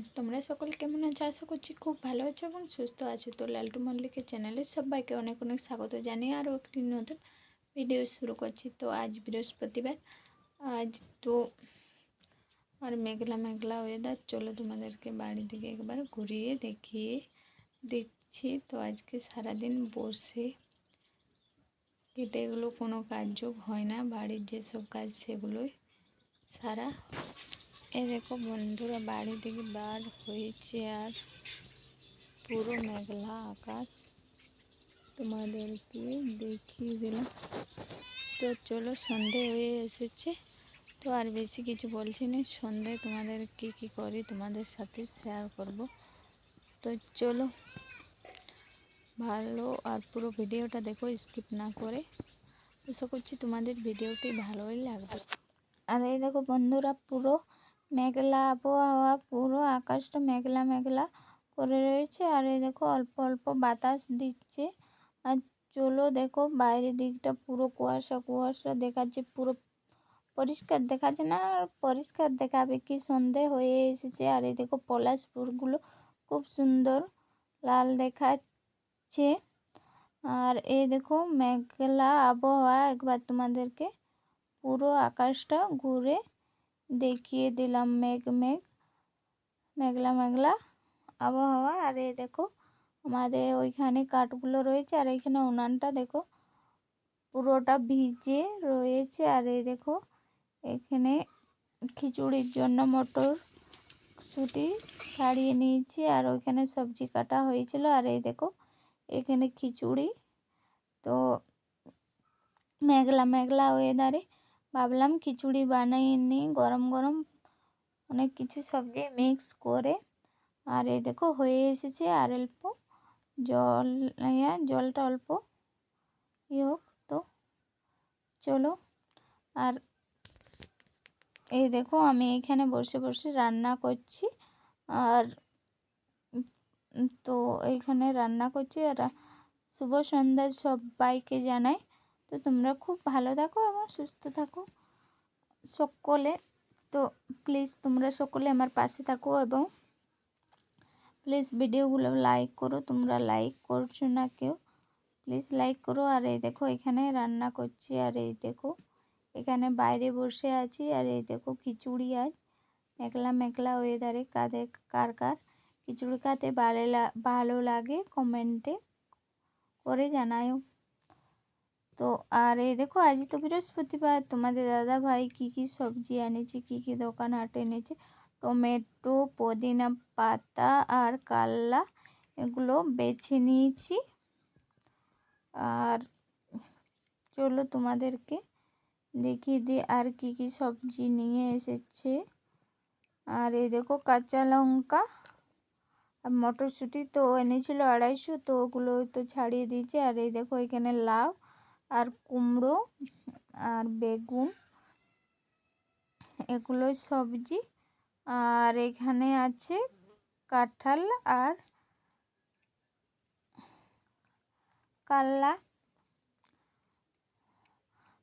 Friends তোমরা সকল কেমন আছো? আশা করছি খুব ভালো আছো এবং সুস্থ আছো। তো লালটু মল্লিকের চ্যানেলে সবাইকে অনেক অনেক স্বাগত জানিয়ে আরও একটি নতুন ভিডিও শুরু করছি। তো আজ বৃহস্পতিবার। আজ তো আর মেঘলা মেঘলা ওয়েদার চলো তোমাদেরকে বাড়ি থেকে একবার ঘুরিয়ে দেখিয়ে দিচ্ছি। তো আজকে সারাদিন বসে কেটে এগুলো কোনো কাজযোগ হয় না। বাড়ির যেসব কাজ সেগুলোই সারা এ দেখো বন্ধুরা, বাড়ি থেকে বার হয়েছে আর পুরো মেঘলা আকাশ। তোমাদেরকে দেখিয়ে দিলাম। তো চলো, সন্ধে হয়ে এসেছে। তো আর বেশি কিছু বলছি না। সন্ধে তোমাদের কি কি করি তোমাদের সাথে শেয়ার করব। তো চলো, ভালো আর পুরো ভিডিওটা দেখো স্কিপ না করে। আশা করছি তোমাদের ভিডিওটি ভালোই লাগবে। আর এই দেখো বন্ধুরা, পুরো মেঘলা আবহাওয়া, পুরো আকাশটা মেঘলা মেঘলা করে রয়েছে। আর এই দেখো, অল্প অল্প বাতাস দিচ্ছে। আর চলো দেখো, বাইরের দিকটা পুরো কুয়াশা কুয়াশা দেখাচ্ছে, পুরো পরিষ্কার দেখাচ্ছে না, আর পরিষ্কার দেখাবে কি সন্ধে হয়ে এসেছে। আর এই দেখো পলাশ ফুলগুলো খুব সুন্দর লাল দেখাচ্ছে। আর এই দেখো, মেঘলা আবহাওয়া, একবার তোমাদেরকে পুরো আকাশটা ঘুরে দেখিয়ে দিলাম মেঘ মেঘ, মেঘলা মেঘলা আবহাওয়া। আর এই দেখো, আমাদের ওইখানে কাঠগুলো রয়েছে, আর এইখানে উনানটা দেখো, পুরোটা ভিজে রয়েছে। আর এই দেখো, এখানে খিচুড়ির জন্য মটর সুটি ছাড়িয়ে নিয়েছি, আর ওইখানে সবজি কাটা হয়েছিল। আর এই দেখো, এখানে খিচুড়ি। তো মেঘলা মেঘলা ওয়েদারে ভাবলাম খিচুড়ি বানিয়ে নিই, গরম গরম অনেক কিছু সবজি মিক্স করে। আর এই দেখো হয়ে এসেছে আর অল্প জল জলটা অল্প। ইয়ে হোক তো, চলো। আর এই দেখো আমি এখানে বসে বসে রান্না করছি। আর তো এইখানে রান্না করছি। আর শুভ সন্ধ্যা সবাইকে জানাই। তো তোমরা খুব ভালো থাকো এবং সুস্থ থাকো। সকলে, তো প্লিজ তোমরা সকলে আমার পাশে থাকো এবং প্লিজ ভিডিওগুলো লাইক করো। তোমরা লাইক করছ না কেউ প্লিজ লাইক করো। আর এই দেখো এখানে রান্না করছি। আর এই দেখো এখানে বাইরে বসে আছি। আর এই দেখো খিচুড়ি আজ। মেঘলা মেঘলা ওয়েদারে কাদের, কার কার? খিচুড়ি খাতে ভালো লাগে কমেন্টে করে জানায়ও তো আর এই দেখো, আজই তো বৃহস্পতিবার। তোমাদের দাদা ভাই কী কী সবজি এনেছে, কী কী দোকান হাট এনেছে? টমেটো, পুদিনা পাতা আর কাল্লা, এগুলো বেছে নিয়েছি। আর চলো তোমাদেরকে দেখিয়ে দিই আর কি কি সবজি নিয়ে এসেছে। আর এই দেখো কাঁচা লঙ্কা আর মটরশুঁটি তো এনেছিল আড়াইশো, তো ওগুলো তো ছাড়িয়ে দিয়েছে। আর এই দেখো এখানে লাউ আর কুমড়ো আর বেগুন এগুলো সবজি। আর এখানে আছে কাঁঠাল আর কাল্লা।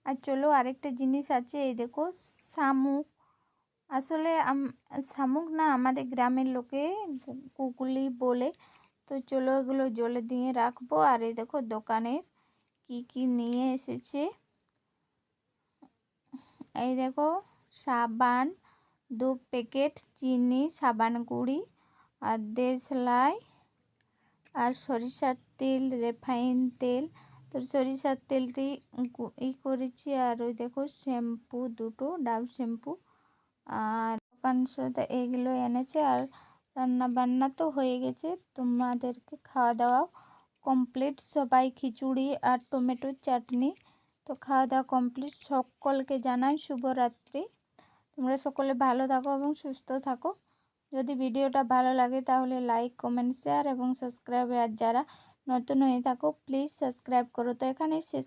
আর চলো আরেকটা জিনিস আছে, এই দেখো শামুক। আসলে শামুক না আমাদের গ্রামের লোকে কুকুলি বলে। তো চলো এগুলো জলে দিয়ে রাখব। আর এই দেখো দোকানের কি কি নিয়ে এসেছে? এই দেখো, সাবান, দু প্যাকেট চিনি, সাবান গুঁড়ি আর দেশলাই আর সরিষার তেল, রেফাইন তেল। তো সরিষার তেলটি ই করেছি আর ওই দেখো শ্যাম্পু দুটো, ডাব শ্যাম্পু আর দোকান সাথে এইগুলো এনেছে আর রান্না বান্না তো হয়ে গেছে। তোমাদেরকে খাওয়া দাওয়াও কমপ্লিট সবাই খিচুড়ি আর টমেটোর চাটনি। তো খাওয়া দাওয়া কমপ্লিট সকলকে জানাই শুভরাত্রি। তোমরা সকলে ভালো থাকো এবং সুস্থ থাকো। যদি ভিডিওটা ভালো লাগে তাহলে লাইক কমেন্ট শেয়ার এবং সাবস্ক্রাইব আর যারা নতুন হয়ে থাকো প্লিজ সাবস্ক্রাইব করো। তো এখানেই শেষ